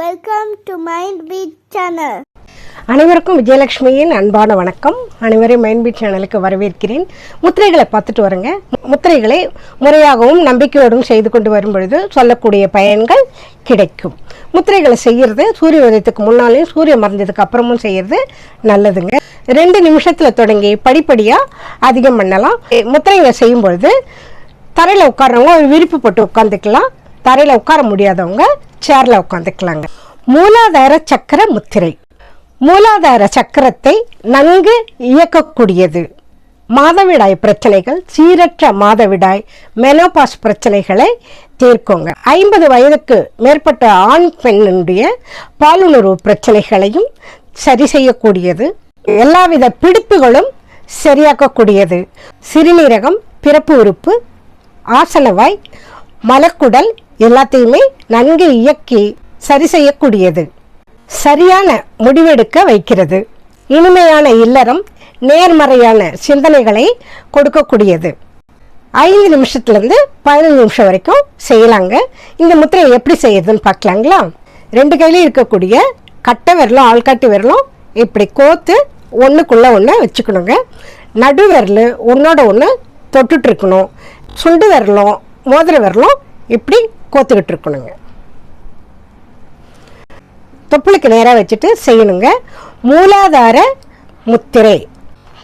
Welcome to mind beat channel அனைவருக்கும் விஜயலட்சுமியின் அன்பான வணக்கம். அனைவரையும் பீட் சேனலுக்கு வரவேற்கிறேன். முத்திரைகளை பார்த்துட்டு வரேங்க. முத்திரைகளை முறையாகவும் நம்பிக்கையோடும் செய்து கொண்டு வரும் பொழுது சொல்லக்கூடிய பயன்கள் கிடைக்கும். முத்திரைகளை செய்கிறது சூரிய உதயத்துக்கு முன்னாலேயும் சூரிய மறைஞ்சதுக்கு அப்புறமும் செய்கிறது நல்லதுங்க. ரெண்டு நிமிஷத்தில் தொடங்கி படிப்படியாக அதிகம் பண்ணலாம். முத்திரைகளை செய்யும் பொழுது தரையில் உட்காடுறவங்க ஒரு விரிப்பு போட்டு உட்காந்துக்கலாம் தரையில் உட்கார முடியாதவங்க சேரில் உட்காந்துக்கலாங்க. மூலாதார சக்கர முத்திரை. மூலாதார சக்கரத்தை நன்கு இயக்கக்கூடியது. மாதவிடாய் பிரச்சனைகள் சீரற்ற மாதவிடாய் மெனோபாஸ் பிரச்சனைகளை தீர்க்குங்க. ஐம்பது வயதுக்கு மேற்பட்ட ஆண் பெண்ணுடைய பாலுணர்வு பிரச்சனைகளையும் சரி செய்யக்கூடியது. எல்லாவித பிடிப்புகளும் சரியாக்கக்கூடியது. சிறுநீரகம் பிறப்பு உறுப்பு ஆசனவாய் மலக்குடல் எல்லாத்தையுமே நன்கு இயக்கி சரி செய்யக்கூடியது. சரியான முடிவெடுக்க வைக்கிறது. இனிமையான இல்லறம் நேர்மறையான சிந்தனைகளை கொடுக்கக்கூடியது. ஐந்து நிமிஷத்துலேருந்து பதினஞ்சு நிமிஷம் வரைக்கும் செய்யலாங்க. இந்த முத்திரையை எப்படி செய்யறதுன்னு பார்க்கலாங்களா? ரெண்டு கையிலையும் இருக்கக்கூடிய கட்டை விரலும் ஆள்காட்டி விரலும் இப்படி கோத்து ஒன்றுக்குள்ளே ஒன்று வச்சுக்கணுங்க. நடு விரல் ஒன்றோட ஒன்று தொட்டுட்ருக்கணும் சுண்டு விரலும் மோதிர விரலும் இப்படி கோத்துக்கிட்டு இருக்கணுங்க தொப்புளுக்கு நேராக வச்சுட்டு செய்யணுங்க. மூலாதார முத்திரை.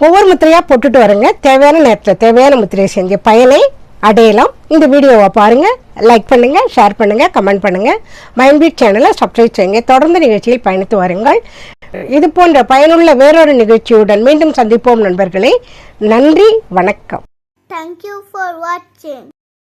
ஒவ்வொரு முத்திரையாக போட்டுட்டு வரங்க. தேவையான நேரத்தில் தேவையான முத்திரையை செஞ்ச பயனை அடையலாம். இந்த வீடியோவை பாருங்கள் லைக் பண்ணுங்கள் ஷேர் பண்ணுங்கள் கமெண்ட் பண்ணுங்கள் மைண்ட்பீட் சேனலை சப்ஸ்கிரைப் செய்யுங்க. தொடர்ந்து நிகழ்ச்சியில் பயணித்து வாருங்கள். இது போன்ற பயனுள்ள வேறொரு நிகழ்ச்சியுடன் மீண்டும் சந்திப்போம் நண்பர்களே. நன்றி வணக்கம். தேங்க்யூ ஃபார் வாட்சிங்.